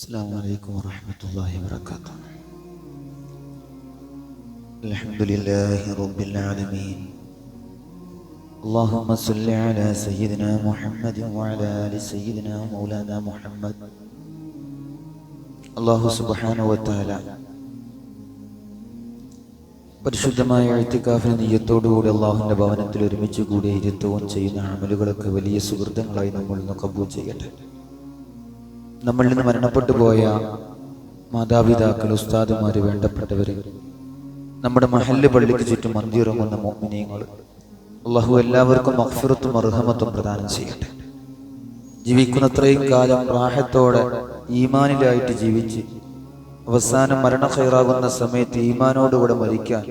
السلام عليكم ورحمة الله وبركاته الحمد لله رب العالمين اللهم صل على سيدنا محمد وعلى آل سيدنا مولانا محمد അള്ളാഹു സുബാനുവത്താല പരിശുദ്ധമായ എഴുത്തിക്കാഫിന് നീയത്തോടുകൂടി അള്ളാഹുവിൻ്റെ ഭവനത്തിൽ ഒരുമിച്ച് കൂടി ഇരുത്തവും ചെയ്യുന്ന അമലുകളൊക്കെ വലിയ സുഹൃത്തുക്കളായി നമ്മൾ ഇന്ന് കബൂൽ ചെയ്യട്ടെ നമ്മളിൽ നിന്ന് മരണപ്പെട്ടു പോയ മാതാപിതാക്കൾ ഉസ്താദുമാർ വേണ്ടപ്പെട്ടവർ നമ്മുടെ മഹല്ല് പള്ളിക്ക് ചുറ്റും മന്ദിറങ്ങുന്ന മോമിനിയങ്ങൾ അള്ളാഹു എല്ലാവർക്കും അഫ്സുറത്തും അർഹമത്തും പ്രദാനം ചെയ്യട്ടെ. ജീവിക്കുന്നത്രയും കാലം റാഹത്തോടെ ഈമാനിലായിട്ട് ജീവിച്ച് അവസാനം മരണ ഖൈറാകുന്ന സമയത്ത് ഈമാനോടുകൂടെ മരിക്കാൻ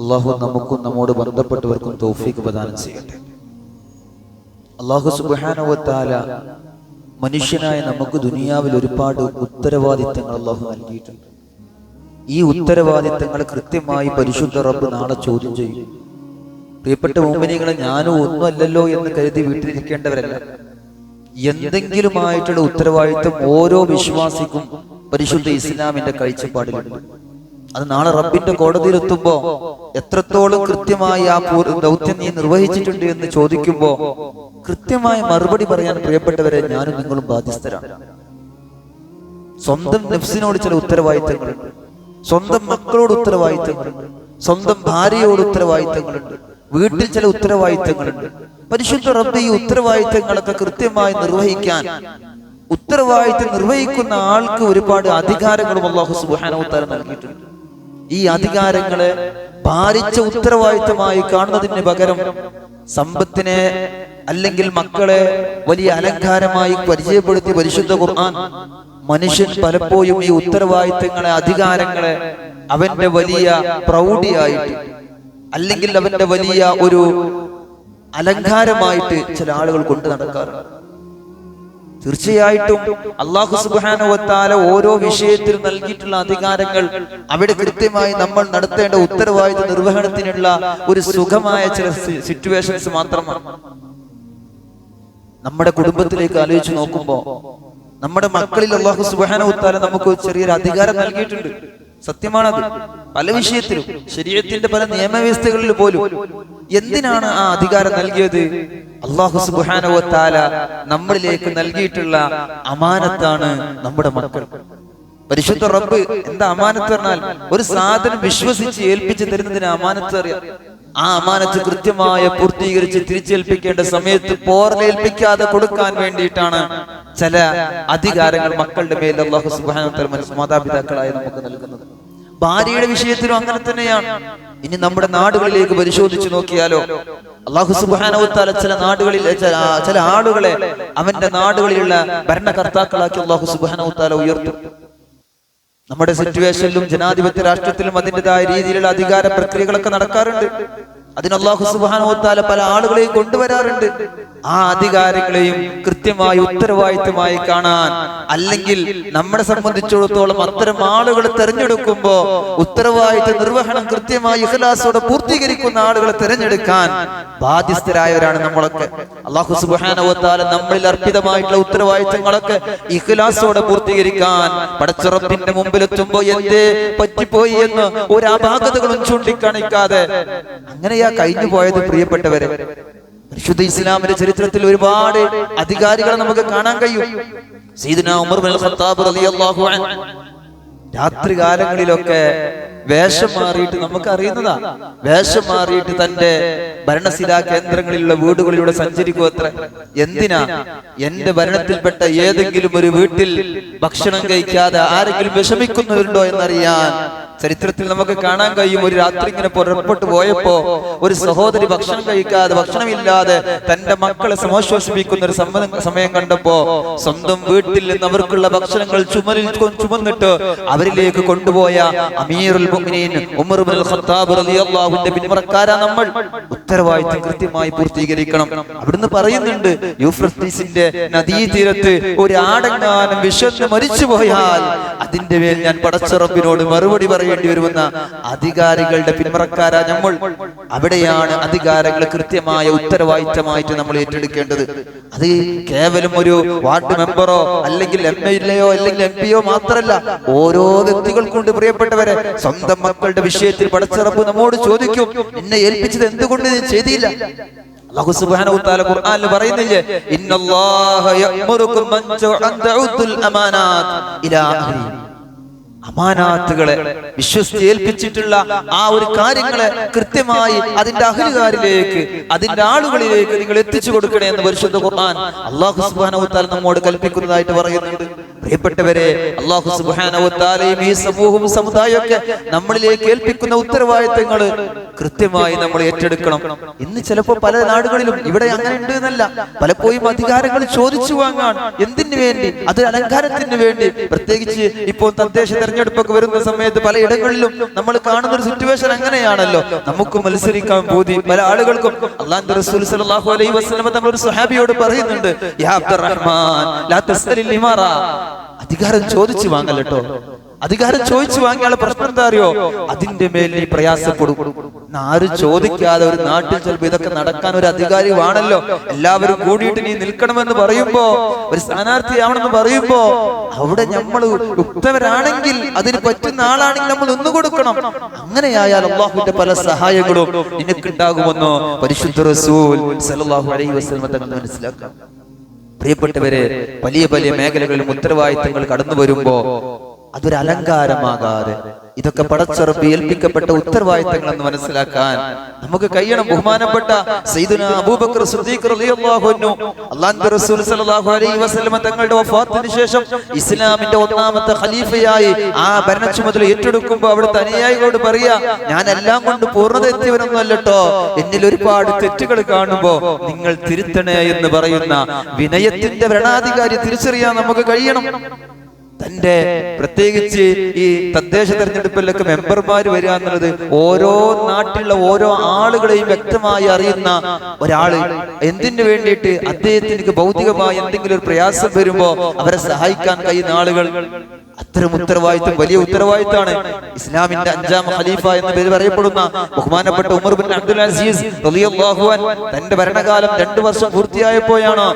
അള്ളാഹു നമുക്കും നമ്മോട് ബന്ധപ്പെട്ടവർക്കും തൗഫീഖ് പ്രദാനം ചെയ്യട്ടെ. അള്ളാഹു സുബാനുവത്താല മനുഷ്യനായ നമുക്ക് ദുനിയാവിൽ ഒരുപാട് ഉത്തരവാദിത്തങ്ങൾ അള്ളാഹു നൽകിയിട്ടുണ്ട്. ഈ ഉത്തരവാദിത്തങ്ങൾ കൃത്യമായി പരിശുദ്ധ റബ്ബ് നാളെ ചോദ്യം ചെയ്യും. പ്രിയപ്പെട്ട മുമ്പനികളെ ഞാനും ഒന്നുമല്ലല്ലോ എന്ന് കരുതി വീട്ടിലിരിക്കേണ്ടവരല്ല. എന്തെങ്കിലുമായിട്ടുള്ള ഉത്തരവാദിത്വം ഓരോ വിശ്വാസിക്കും പരിശുദ്ധ ഇസ്ലാമിന്റെ കാഴ്ചപ്പാടിലുണ്ട്. അത് നാളെ റബ്ബിന്റെ കോടതിയിലെത്തുമ്പോ എത്രത്തോളം കൃത്യമായി ആ ദൗത്യം നീ നിർവഹിച്ചിട്ടുണ്ട് എന്ന് ചോദിക്കുമ്പോ കൃത്യമായ മറുപടി പറയാൻ പ്രിയപ്പെട്ടവരെ ഞാനും നിങ്ങളും ബാധ്യസ്ഥരാണ്. സ്വന്തം നെഫ്സിനോട് ചില ഉത്തരവാദിത്തങ്ങളുണ്ട് സ്വന്തം മക്കളോട് ഉത്തരവാദിത്തങ്ങളുണ്ട് സ്വന്തം ഭാര്യയോട് ഉത്തരവാദിത്തങ്ങളുണ്ട് വീട്ടിൽ ചില ഉത്തരവാദിത്തങ്ങളുണ്ട് പരിശുദ്ധ റബ്ബ് ഈ ഉത്തരവാദിത്തങ്ങളൊക്കെ കൃത്യമായി നിർവഹിക്കാൻ ഉത്തരവാദിത്തം നിർവഹിക്കുന്ന ആൾക്ക് ഒരുപാട് അധികാരങ്ങളും അള്ളാഹു സുബാനോത്താര നൽകിയിട്ടുണ്ട്. ഈ അധികാരങ്ങളെ ഭാരിച്ച ഉത്തരവാദിത്തമായി കാണുന്നതിന് പകരം സമ്പത്തിനെ അല്ലെങ്കിൽ മക്കളെ വലിയ അലങ്കാരമായി പരിചയപ്പെടുത്തി പരിശുദ്ധ ഖുർആൻ മനുഷ്യൻ പലപ്പോഴും ഈ ഉത്തരവാദിത്തങ്ങളെ അധികാരങ്ങളെ അവന്റെ വലിയ പ്രൗഢിയായിട്ട് അല്ലെങ്കിൽ അവന്റെ വലിയ ഒരു അലങ്കാരമായിട്ട് ചില ആളുകൾ കൊണ്ടു നടക്കാറുണ്ട്. തീർച്ചയായിട്ടും അള്ളാഹു സുബാനുവത്താല ഓരോ വിഷയത്തിൽ നൽകിയിട്ടുള്ള അധികാരങ്ങൾ അവിടെ കൃത്യമായി നമ്മൾ നടത്തേണ്ട ഉത്തരവാദിത്വ നിർവഹണത്തിനുള്ള ഒരു സുഖമായ ചില സിറ്റുവേഷൻസ് മാത്രമാണ്. നമ്മുടെ കുടുംബത്തിലേക്ക് ആലോചിച്ച് നോക്കുമ്പോ നമ്മുടെ മക്കളിൽ അള്ളാഹു സുബാനുവത്താല നമുക്ക് ചെറിയൊരു അധികാരം നൽകിയിട്ടുണ്ട്. സത്യമാണത്. പല വിഷയത്തിലും ശരീരത്തിന്റെ പല നിയമവ്യവസ്ഥകളിൽ പോലും എന്തിനാണ് ആ അധികാരം നൽകിയത്? അള്ളാഹു സുബാനവത്താല നമ്മളിലേക്ക് നൽകിയിട്ടുള്ള അമാനത്താണ് നമ്മുടെ മക്കൾ. പരിശുദ്ധ റബ്ബ് എന്താ അമാനത്ത് പറഞ്ഞാൽ ഒരു സാധനം വിശ്വസിച്ച് ഏൽപ്പിച്ച് തരുന്നതിന് അമാനത്ത് അറിയാം. ആ അമാനത്ത് കൃത്യമായ പൂർത്തീകരിച്ച് തിരിച്ചേൽപ്പിക്കേണ്ട സമയത്ത് പോറലേൽപ്പിക്കാതെ കൊടുക്കാൻ വേണ്ടിയിട്ടാണ് ചില അധികാരങ്ങൾ മക്കളുടെ മേൽ അള്ളാഹു സുബാന മാതാപിതാക്കളായി നമുക്ക് നൽകുന്നത്. ഭാര്യയുടെ വിഷയത്തിലും അങ്ങനെ തന്നെയാണ്. ഇനി നമ്മുടെ നാടുകളിലേക്ക് പരിശോധിച്ചു നോക്കിയാലോ അള്ളാഹു സുബാനവത്താല ചില നാടുകളിൽ ചില ആളുകളെ അവന്റെ നാടുകളിലുള്ള ഭരണകർത്താക്കളാക്കി അള്ളാഹു സുബാനവത്താല ഉയർത്തും. നമ്മുടെ സിറ്റുവേഷനിലും ജനാധിപത്യ രാഷ്ട്രത്തിലും അതിന്റെതായ രീതിയിലുള്ള അധികാര പ്രക്രിയകളൊക്കെ നടക്കാറുണ്ട്. അതിന് അള്ളാഹു സുബാനോത്താല പല ആളുകളെയും കൊണ്ടുവരാറുണ്ട്. ആ അധികാരങ്ങളെയും കൃത്യമായി ഉത്തരവാദിത്തമായി കാണാൻ അല്ലെങ്കിൽ നമ്മളെ സംബന്ധിച്ചിടത്തോളം അത്തരം ആളുകളെ തെരഞ്ഞെടുക്കുമ്പോ ഉത്തരവാദിത്ത നിർവഹണം കൃത്യമായി ഇഹ്ലാസോടെ പൂർത്തീകരിക്കുന്ന ആളുകളെ തെരഞ്ഞെടുക്കാൻ ബാധ്യസ്ഥരായവരാണ് നമ്മളൊക്കെ. അള്ളാഹു സുബാനോത്താല നമ്മളിൽ അർപ്പിതമായിട്ടുള്ള ഉത്തരവാദിത്തങ്ങളൊക്കെ ഇഖലാസോടെ പൂർത്തീകരിക്കാൻ പടച്ചുറപ്പിന്റെ മുമ്പിലെത്തുമ്പോ എന്തേ പറ്റിപ്പോയി എന്ന് ഒരു അപാകതകളും ചൂണ്ടിക്കാണിക്കാതെ അങ്ങനെയാ കഴിഞ്ഞു പോയത് പ്രിയപ്പെട്ടവരെ. പരിശുദ്ധ ഇസ്ലാമിന്റെ ചരിത്രത്തിൽ ഒരുപാട് അധികാരികളെ നമുക്ക് കാണാൻ കഴിയും. ഉമർ ഖത്താബ് റളിയല്ലാഹു രാത്രി കാലങ്ങളിലൊക്കെ വേഷം മാറിയിട്ട് നമുക്ക് അറിയുന്നതാ. വേഷം മാറിയിട്ട് തന്റെ ഭരണശിലാ കേന്ദ്രങ്ങളിലുള്ള വീടുകളിലൂടെ സഞ്ചരിക്കുക അത്ര? എന്തിനാ? എന്റെ ഭരണത്തിൽപ്പെട്ട ഏതെങ്കിലും ഒരു വീട്ടിൽ ഭക്ഷണം കഴിക്കാതെ ആരെങ്കിലും വിഷമിക്കുന്നവരുണ്ടോ എന്നറിയാൻ ചരിത്രത്തിൽ നമുക്ക് കാണാൻ കഴിയും. ഒരു രാത്രി ഇങ്ങനെ പുറപ്പെട്ടു പോയപ്പോ ഒരു സഹോദരി ഭക്ഷണം കഴിക്കാതെ ഭക്ഷണമില്ലാതെ തന്റെ മക്കളെ സമാശ്വസിപ്പിക്കുന്ന ഒരു സമയം കണ്ടപ്പോ സ്വന്തം വീട്ടിൽ നിന്ന് അവർക്കുള്ള ഭക്ഷണങ്ങൾ ചുമലിൽ ചുമന്നിട്ട് അവരിലേക്ക് കൊണ്ടുപോയ അമീറുൽ പിന്മുറക്കാരാ നമ്മൾ. ഉത്തരവാദിത്വം കൃത്യമായി പൂർത്തീകരിക്കണം. അവിടുന്ന് പറയുന്നുണ്ട് യൂഫ്രട്ടീസിന്റെ നദീതീരത്ത് ഒരു ആടെങ്ങാനും വിശന്ന് മരിച്ചുപോയാൽ അതിന്റെ മേൽ ഞാൻ പടച്ചറപ്പിനോട് മറുപടി പറയേണ്ടി വരുമെന്ന അധികാരികളുടെ പിന്മറക്കാരാ നമ്മൾ. അവിടെയാണ് അധികാരങ്ങൾ കൃത്യമായ ഉത്തരവാദിത്തമായിട്ട് നമ്മൾ ഏറ്റെടുക്കേണ്ടത്. അത് കേവലം ഒരു വാർഡ് മെമ്പറോ അല്ലെങ്കിൽ എം എൽ എയോ അല്ലെങ്കിൽ എം പിയോ മാത്രല്ല ഓരോ വ്യക്തികൾക്കുണ്ട് പ്രിയപ്പെട്ടവരെ. സ്വന്തം മക്കളുടെ വിഷയത്തിൽ പടച്ചിറപ്പ് നമ്മോട് ചോദിക്കും എന്നെ ഏൽപ്പിച്ചത് എന്തുകൊണ്ട് ചെയ്തില്ല? അല്ലാഹു സുബ്ഹാനഹു തആല ഖുർആനിൽ പറയുന്നില്ലേ ഇന്നല്ലാഹ അമാനാത്തുകളെ വിശ്വസിച്ച് ഏൽപ്പിച്ചിട്ടുള്ള ആ ഒരു കാര്യങ്ങളെ കൃത്യമായി അതിന്റെ അഹലുകാരിലേക്ക് അതിന്റെ ആളുകളിലേക്ക് നിങ്ങൾ എത്തിച്ചു കൊടുക്കണേ എന്ന് പരിശുദ്ധ ഖുർആൻ അള്ളാഹു സുബാനവത്താൽ നമ്മോട് കൽപ്പിക്കുന്നതായിട്ട് പറയുന്നുണ്ട്. പ്രിയപ്പെട്ടവരെ അള്ളാഹു സുബാനവത്താലെയും ഈ സമൂഹവും സമുദായമൊക്കെ നമ്മളിലേക്ക് ഏൽപ്പിക്കുന്ന ഉത്തരവാദിത്തങ്ങൾ കൃത്യമായി നമ്മൾ ഏറ്റെടുക്കണം. ഇന്ന് ചിലപ്പോൾ പല നാടുകളിലും ഇവിടെ അങ്ങനെ ഉണ്ട് എന്നല്ല. പലപ്പോഴും അധികാരങ്ങൾ ചോദിച്ചു വാങ്ങാൻ എന്തിനു വേണ്ടി? അത് അലങ്കാരത്തിന് വേണ്ടി. പ്രത്യേകിച്ച് ഇപ്പോൾ തദ്ദേശ തെരഞ്ഞെടുപ്പൊക്കെ വരുന്ന സമയത്ത് പലയിടങ്ങളിലും നമ്മൾ കാണുന്ന ഒരു സിറ്റുവേഷൻ അങ്ങനെയാണല്ലോ. നമുക്ക് മത്സരിക്കാൻ ബോധി പല ആളുകൾക്കും അള്ളാഹു റസൂൽ സല്ലല്ലാഹു അലൈഹി വസല്ലം തങ്ങൾ ഒരു സ്വഹാബിയോട് പറയുന്നുണ്ട് യാ ലാ അധികാരം ചോദിച്ചു വാങ്ങല്ലോ അധികാരം ചോദിച്ചു വാങ്ങിയാൽ പ്രശ്നം എന്താ അറിയോ? അതിന്റെ മേൽ നീ പ്രയാസപ്പെടും ആരും ചോദിക്കാതെ ഒരു നാട്ടിൽ ചെലപ്പോ ഇതൊക്കെ നടക്കാൻ ഒരു അധികാരി വേണല്ലോ. എല്ലാവരും കൂടിയിട്ട് നീ നിൽക്കണമെന്ന് പറയുമ്പോ ഒരു സ്ഥാനാർത്ഥിയാവണമെന്ന് പറയുമ്പോ അവിടെ നമ്മൾ ഉത്തമരാണെങ്കിൽ അതിന് പറ്റുന്ന ആളാണെങ്കിൽ നമ്മൾ ഒന്ന് കൊടുക്കണം. അങ്ങനെയായാൽ അള്ളാഹുവിന്റെ പല സഹായങ്ങളും നിനക്കുണ്ടാകുമെന്നോ പരിശുദ്ധ റസൂൽ അലൈഹി മനസ്സിലാക്കാം. പ്രിയപ്പെട്ടവരെ വലിയ വലിയ മേഖലകളിലും ഉത്തരവാദിത്തങ്ങൾ കടന്നു വരുമ്പോ അതൊരു അലങ്കാരമാകാതെ ഇതൊക്കെ പടച്ചുറപ്പ് ഏൽപ്പിക്കപ്പെട്ട ഉത്തരവാദിത്തങ്ങൾ എന്ന് മനസ്സിലാക്കാൻ നമുക്ക് കഴിയണം. ബഹുമാനപ്പെട്ട തങ്ങളുടെ വഫാത്തിന് ശേഷം ഇസ്ലാമിന്റെ ഒന്നാമത്തെ ഖലീഫയായി ആ ഭരണ ചുമതല ഏറ്റെടുക്കുമ്പോൾ അവിടുത്തെ അനുയായികളോട് പറയാ ഞാൻ എല്ലാം കൊണ്ട് പൂർണത എത്തിയവനൊന്നും എന്നിൽ ഒരുപാട് തെറ്റുകൾ കാണുമ്പോ നിങ്ങൾ തിരുത്തണേ എന്ന് പറയുന്ന വിനയത്തിന്റെ ഭരണാധികാരി തിരിച്ചറിയാൻ നമുക്ക് കഴിയണം. തന്റെ പ്രത്യേകിച്ച് ഈ തദ്ദേശ തെരഞ്ഞെടുപ്പിലൊക്കെ മെമ്പർമാർ വരിക എന്നുള്ളത് ഓരോ നാട്ടിലുള്ള ഓരോ ആളുകളെയും വ്യക്തമായി അറിയുന്ന ഒരാൾ. എന്തിനു വേണ്ടിയിട്ട് അദ്ദേഹത്തിന് ഭൗതികമായി എന്തെങ്കിലും ഒരു പ്രയാസം വരുമ്പോ അവരെ സഹായിക്കാൻ കഴിയുന്ന ആളുകൾ? അത്തരം ഉത്തരവാദിത്വം വലിയ ഉത്തരവാദിത്തമാണ് ഇസ്ലാമിന്റെ അഞ്ചാം ഖലീഫ എന്ന പേര് പറയപ്പെടുന്ന ബഹുമാനപ്പെട്ട ഉമർ ബിൻ അബ്ദുൽ അസീസ് തന്റെ ഭരണകാലം രണ്ടു വർഷം പൂർത്തിയായപ്പോഴാണ്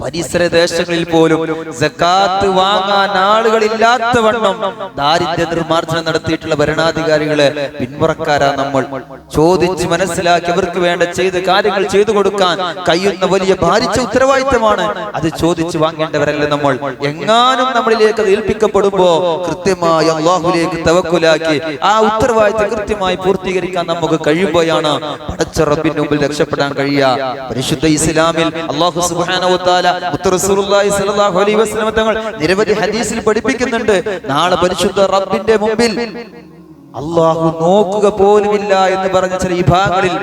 പരിസര ദേശങ്ങളിൽ പോലും സക്കാത്ത് വാങ്ങാൻ ആളുകളില്ലാത്ത വണ്ണം ദാരിദ്ര്യ നിർമ്മാർജനം നടത്തിയിട്ടുള്ള ഭരണാധികാരികളെ പിന്മുറക്കാരാ നമ്മൾ. ചോദിച്ച് മനസ്സിലാക്കി അവർക്ക് വേണ്ട ചെയ്ത് കാര്യങ്ങൾ ചെയ്തു കൊടുക്കാൻ കഴിയുന്ന വലിയ ഭാരിച്ച ഉത്തരവാദിത്തമാണ് അത് ചോദിച്ചു വാങ്ങേണ്ടവരല്ല നമ്മൾ. എങ്ങാനും നമ്മളിലേക്ക് ഏൽപ്പിക്കപ്പെടുമ്പോ കൃത്യമായി അള്ളാഹുലേക്ക് തവക്കുലാക്കി ആ ഉത്തരവാദിത്തം കൃത്യമായി പൂർത്തീകരിക്കാൻ നമുക്ക് കഴിയുമ്പോഴാണ് പടച്ച റബ്ബിന്റെ മുമ്പിൽ രക്ഷപ്പെടാൻ കഴിയുക. പരിശുദ്ധ ഇസ്ലാമിൽ അള്ളാഹു സുബ്ഹാനഹു തങ്ങൾ നിരവധി ഹദീസിൽ പഠിപ്പിക്കുന്നുണ്ട്. നാളെ പരിശുദ്ധ റബ്ബിന്റെ മുമ്പിൽ അള്ളാഹു നോക്കുക പോലുമില്ല എന്ന് പറഞ്ഞ ചില വിഭാഗങ്ങളിൽ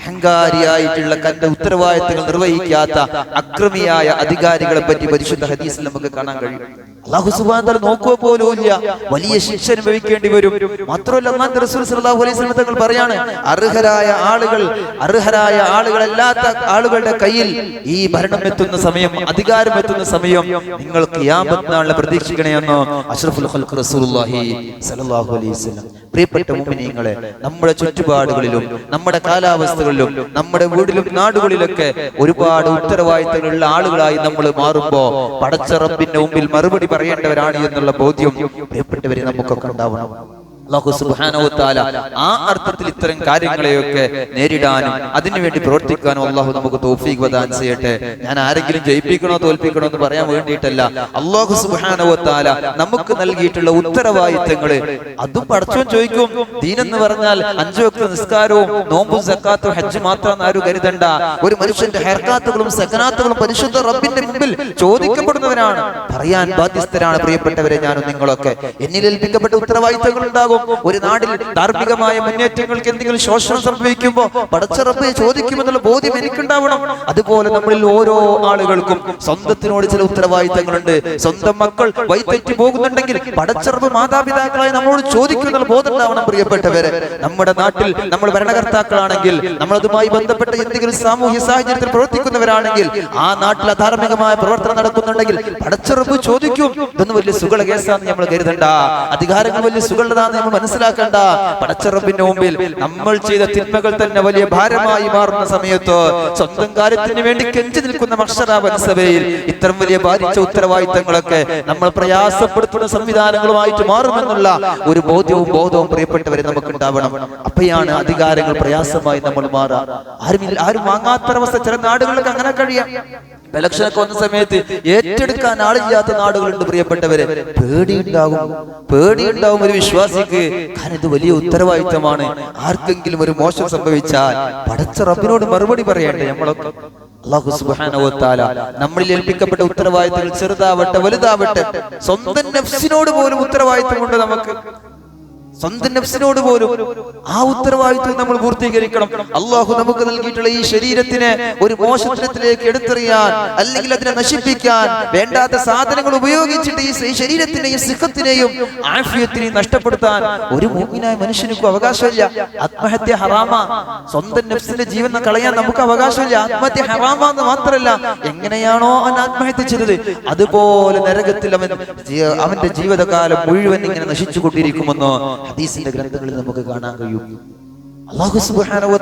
അഹങ്കാരിയായിട്ടുള്ള തന്റെ ഉത്തരവാദിത്തങ്ങൾ നിർവഹിക്കാത്ത അക്രമിയായ അധികാരികളെ പറ്റി പരിശുദ്ധ ഹദീസിൽ നമുക്ക് കാണാൻ കഴിയും. അള്ളാഹു സുബാന്തൽ നോക്കുക പോലും ഇല്ല. വലിയ ശിക്ഷ അനുഭവിക്കേണ്ടി വരും. മാത്രമല്ല റസൂൽ സല്ലല്ലാഹു അലൈഹി വസല്ലം തങ്ങൾ പറയാണ് അർഹരായ ആളുകൾ അർഹരായ ആളുകളല്ലാത്ത ആളുകളുടെ കയ്യിൽ ഈ ഭരണം എത്തുന്ന സമയം അധികാരം എത്തുന്ന സമയം നിങ്ങൾ ഖിയാമത്ത് പ്രതീക്ഷിക്കണമെന്ന് അഷ്റഫുൽ റസൂലുള്ളാഹി സല്ലല്ലാഹു അലൈഹി വസല്ലം. പ്രിയപ്പെട്ട മുഅ്മിനീങ്ങളെ നമ്മുടെ ചുറ്റുപാടുകളിലും നമ്മുടെ കാലാവസ്ഥകളിലും നമ്മുടെ വീടിലും നാടുകളിലൊക്കെ ഒരുപാട് ഉത്തരവാദിത്തങ്ങളുള്ള ആളുകളായി നമ്മൾ മാറുമ്പോ പടച്ചറപ്പിന്റെ മുമ്പിൽ മറുപടി പറയേണ്ടവരാണ് എന്നുള്ള ബോധ്യം പ്രിയപ്പെട്ടവരെ നമുക്കൊക്കെ ഉണ്ടാവണം. സുബ്ഹാനഹു വ ആ അർത്ഥത്തിൽ ഇത്തരം കാര്യങ്ങളെയൊക്കെ നേരിടാനും അതിനുവേണ്ടി പ്രവർത്തിക്കാനും അള്ളാഹു നമുക്ക് തൗഫീഖ് വദാൻ ചെയ്യട്ടെ. ഞാൻ ആരെങ്കിലും ജയിപ്പിക്കണോ തോൽപ്പിക്കണോ എന്ന് പറയാൻ വേണ്ടിയിട്ടല്ല. അള്ളാഹു വ നമുക്ക് നൽകിയിട്ടുള്ള ഉത്തരവാദിത്തങ്ങൾ അതും പഠിച്ചോ ചോദിക്കും. ദീനെന്ന് പറഞ്ഞാൽ അഞ്ചു വക്ത നിസ്കാരവും നോമ്പും സക്കാത്തും ഹജ്ജ് മാത്രം ആരും കരുതണ്ട. ഒരു മനുഷ്യന്റെ ഹെർക്കാത്തുകളും സകനാത്തുകളും പരിശുദ്ധ റബ്ബിന്റെ മുമ്പിൽ ചോദിക്കപ്പെടുന്നവരാണ്. പറയാൻ ബാധ്യസ്ഥരാണ് പ്രിയപ്പെട്ടവരെ ഞാനും നിങ്ങളൊക്കെ. എന്നിൽ ഏൽപ്പിക്കപ്പെട്ട ഉത്തരവാദിത്തങ്ങൾ ഉണ്ടാകും. ഒരു നാടിൽ ധാർമ്മികമായ മുന്നേറ്റങ്ങൾക്ക് എന്തെങ്കിലും ശോഷണം സംഭവിക്കുമ്പോൾ പടച്ചറപ്പ് ചോദിക്കുമെന്നുള്ള ബോധ്യം എനിക്കുണ്ടാവണം. അതുപോലെ നമ്മളിൽ ഓരോ ആളുകൾക്കും സ്വന്തത്തിനോട് ചില ഉത്തരവാദിത്തങ്ങളുണ്ട്. സ്വന്തം മക്കൾ വൈതെറ്റി പോകുന്നുണ്ടെങ്കിൽ പടച്ചറപ്പ് മാതാപിതാക്കളായി നമ്മളോട് ചോദിക്കുമെന്നുള്ള ബോധം ഉണ്ടാവണം പ്രിയപ്പെട്ടവരെ. നമ്മുടെ നാട്ടിൽ നമ്മൾ ഭരണകർത്താക്കളാണെങ്കിൽ നമ്മളതുമായി ബന്ധപ്പെട്ട എന്തെങ്കിലും സാമൂഹ്യ സാഹചര്യത്തിൽ പ്രവർത്തിക്കുന്നവരാണെങ്കിൽ ആ നാട്ടിൽ അധാർമികമായ പ്രവർത്തനം നടക്കുന്നുണ്ടെങ്കിൽ പടച്ചറപ്പ് ചോദിക്കും. ഇതൊന്നും വലിയ സുഖ കേസാന്ന് നമ്മൾ കരുതണ്ട. അധികാരങ്ങൾ വലിയ സുഖമുള്ളതാന്ന് നമ്മൾ മനസ്സിലാക്കണ്ട. പടച്ചറബിന്റെ മുമ്പിൽ നമ്മൾ ചെയ്ത തിന്മകൾ തന്നെ വലിയ ഭാരമായി മാറുന്ന സമയത്ത് സ്വന്തം കാര്യത്തിന് വേണ്ടി കെഞ്ചി നിൽക്കുന്ന മക്ഷരാവൻസഭയിൽ ഇത്തരം വലിയ ബാധിച്ച ഉത്തരവാദിത്തങ്ങളൊക്കെ നമ്മൾ പ്രയാസപ്പെടുത്തുന്ന സംവിധാനങ്ങളുമായിട്ട് മാറുമെന്നുള്ള ഒരു ബോധ്യവും ബോധവും പ്രിയപ്പെട്ടവരെ നമുക്ക് ഉണ്ടാവണം അപ്പയാണ് അധികാരങ്ങൾ പ്രയാസമായി നമ്മൾ മാറാം ആരും ആരും വാങ്ങാത്തൊരവസ്ഥ ചില നാടുകൾക്ക് അങ്ങനെ കഴിയാം. ഇലക്ഷനൊക്കെ വന്ന സമയത്ത് ഏറ്റെടുക്കാൻ ആളില്ലാത്ത നാടുകളുണ്ട് പ്രിയപ്പെട്ടവരെ. പേടിയുണ്ടാകും. പേടിയുണ്ടാകും ഒരു വിശ്വാസിക്ക്. കാരണം ഇത് വലിയ ഉത്തരവാദിത്തമാണ്. ആർക്കെങ്കിലും ഒരു മോശം സംഭവിച്ചാൽ പടച്ച റബ്ബിനോട് മറുപടി പറയണ്ടേ നമ്മളൊക്കെ. അള്ളാഹു തആല നമ്മളിൽ ഏൽപ്പിക്കപ്പെട്ട ഉത്തരവാദിത്തങ്ങൾ ചെറുതാവട്ടെ വലുതാവട്ടെ സ്വന്തം നഫ്സിനോട് പോലും ഉത്തരവാദിത്തമുണ്ട് നമുക്ക്. സ്വന്തം നഫ്സിനോട് പോലും ആ ഉത്തരവാദിത്വം നമ്മൾ പൂർത്തീകരിക്കണം. അള്ളാഹു നമുക്ക് നൽകിയിട്ടുള്ള ഈ ശരീരത്തിനെ ഒരു മോശത്തിലേക്ക് എടുത്തെറിയാൻ അല്ലെങ്കിൽ അതിനെ നശിപ്പിക്കാൻ വേണ്ടാത്ത സാധനങ്ങൾ ഉപയോഗിച്ചിട്ട് ഈ ശരീരത്തിനെയും സിഖത്തിനെയും ആഷ്യത്തിനെയും നഷ്ടപ്പെടുത്താൻ ഒരു മൂമിനായ മനുഷ്യനുക്കും അവകാശമില്ല. ആത്മഹത്യ ഹറാമ. സ്വന്തം നഫ്സിന്റെ ജീവൻ കളയാൻ നമുക്ക് അവകാശമില്ല. ആത്മഹത്യ ഹറാമ എന്ന് മാത്രമല്ല എങ്ങനെയാണോ അവൻ ആത്മഹത്യ ചെയ്തത്? അതുപോലെ നരകത്തിൽ അവൻ അവന്റെ ജീവിതകാലം മുഴുവൻ ഇങ്ങനെ നശിച്ചു കൊണ്ടിരിക്കുമെന്ന് ഹദീസിന്റെ ഗ്രന്ഥങ്ങളിൽ നമുക്ക് കാണാൻ കഴിയും. അള്ളാഹു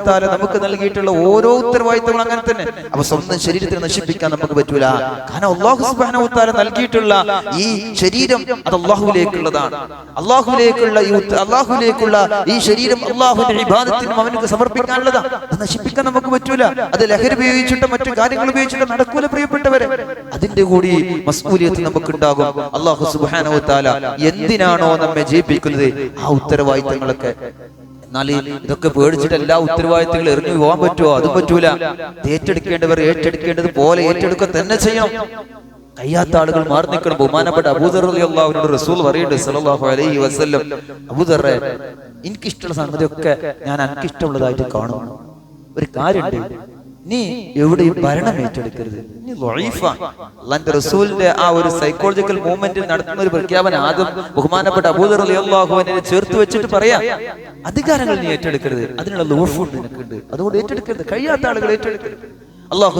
തആല നമുക്ക് നൽകിയിട്ടുള്ള ഓരോ ഉത്തരവാദിത്തങ്ങളും അങ്ങനെ തന്നെ. അപ്പൊ സ്വന്തം ശരീരത്തെ നശിപ്പിക്കാൻ നമുക്ക് പറ്റൂല. കാരണം അള്ളാഹു തആല നൽകിയിട്ടുള്ള ഈ ശരീരം അത് അള്ളാഹുലേക്കുള്ളതാണ് അള്ളാഹുലേക്കുള്ള ഈ അള്ളാഹുലേക്കുള്ള ഈ ശരീരം അള്ളാഹുവിന്റെ വിഭാഗത്തിനും അവനക്ക് സമർപ്പിക്കാനുള്ളതാണ്. അത് നശിപ്പിക്കാൻ നമുക്ക് പറ്റൂല. അത് ലഹരി ഉപയോഗിച്ചിട്ടോ മറ്റു കാര്യങ്ങൾ ഉപയോഗിച്ചിട്ടോ നടക്കൂല പ്രിയപ്പെട്ടവരെ. അതിന്റെ കൂടി മസ്കൂലിയത്ത് നമുക്ക് ഉണ്ടാകും അള്ളാഹു സുബാനവത്താല എന്തിനാണോ നമ്മെ ജയിപ്പിക്കുന്നത്? ആ ഉത്തരവാദിത്തങ്ങളൊക്കെ. എന്നാൽ ഇതൊക്കെ പേടിച്ചിട്ട് എല്ലാ ഉത്തരവാദിത്തങ്ങളും എറിഞ്ഞു പോകാൻ പറ്റുമോ? അത് പറ്റൂല. ഏറ്റെടുക്കേണ്ടവർ ഏറ്റെടുക്കേണ്ടത് പോലെ ഏറ്റെടുക്കുക തന്നെ ചെയ്യണം. കഴിയാത്ത ആളുകൾ മാറി നിൽക്കണം. ബഹുമാനപ്പെട്ട അബൂദർ റസൂൽ പറയുന്നുണ്ട് സല്ലല്ലാഹു അലൈഹി വസല്ലം. അബൂദറെ എനിക്കിഷ്ടമുള്ള സംഗതിയൊക്കെ ഞാൻ എനിക്കിഷ്ടമുള്ളതായിട്ട് കാണും ഒരു കാര്യമുണ്ട്. നീ എവിടെയും ഭരണം ഏറ്റെടുക്കരുത്. അള്ളാന്റെ റസൂലിന്റെ ആ ഒരു സൈക്കോളജിക്കൽ മൂവ്മെന്റിൽ നടത്തുന്ന ഒരു പ്രഖ്യാപനം ആദ്യം ബഹുമാനപ്പെട്ട അബൂദർ അള്ളാഹുവിനെ ചേർത്ത് വെച്ചിട്ട് പറയാം. അധികാരങ്ങൾ നീ ഏറ്റെടുക്കരുത്. അതിനുള്ള ലോഫുണ്ട് നിനക്കുണ്ട്. അതുകൊണ്ട് ഏറ്റെടുക്കരുത്. കഴിയാത്ത ആളുകൾ ഏറ്റെടുക്കരുത്. അള്ളാഹു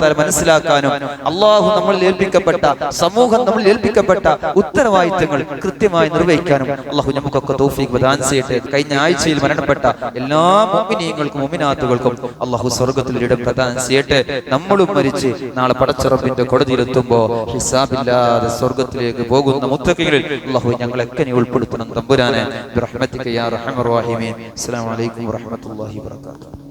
തആല മനസ്സിലാക്കാനും അള്ളാഹു നമ്മൾ ഏൽപ്പിക്കപ്പെട്ട സമൂഹം നമ്മൾ ഏൽപ്പിക്കപ്പെട്ട ഉത്തരവാദിത്തങ്ങൾ കൃത്യമായി നിർവഹിക്കാനും അള്ളാഹു നമുക്കൊക്കെ തൗഫീഖ് പ്രദാനം ചെയ്യട്ടെ. കഴിഞ്ഞ ആഴ്ചയിൽ മരണപ്പെട്ട എല്ലാ മുഅ്മിനീങ്ങൾക്കും മോമിനാത്തുകൾക്കും അള്ളാഹു സ്വർഗത്തിൽ ഇടം പ്രദാനം ചെയ്യട്ടെ. നമ്മളും മരിച്ച് നാളെ പടച്ചുറപ്പിന്റെ കൊടുതിയിലെത്തുമ്പോ ഹിസാബില്ലാതെ സ്വർഗത്തിലേക്ക് പോകുന്ന മുത്തക്കികളിൽ അള്ളാഹു ഞങ്ങളെക്കെ നീ ഉൾപ്പെടുത്തണം തമ്പുരാനെ. അസ്സലാമു അലൈക്കും വറഹ്മത്തുള്ളാഹി വബറകാതുഹു.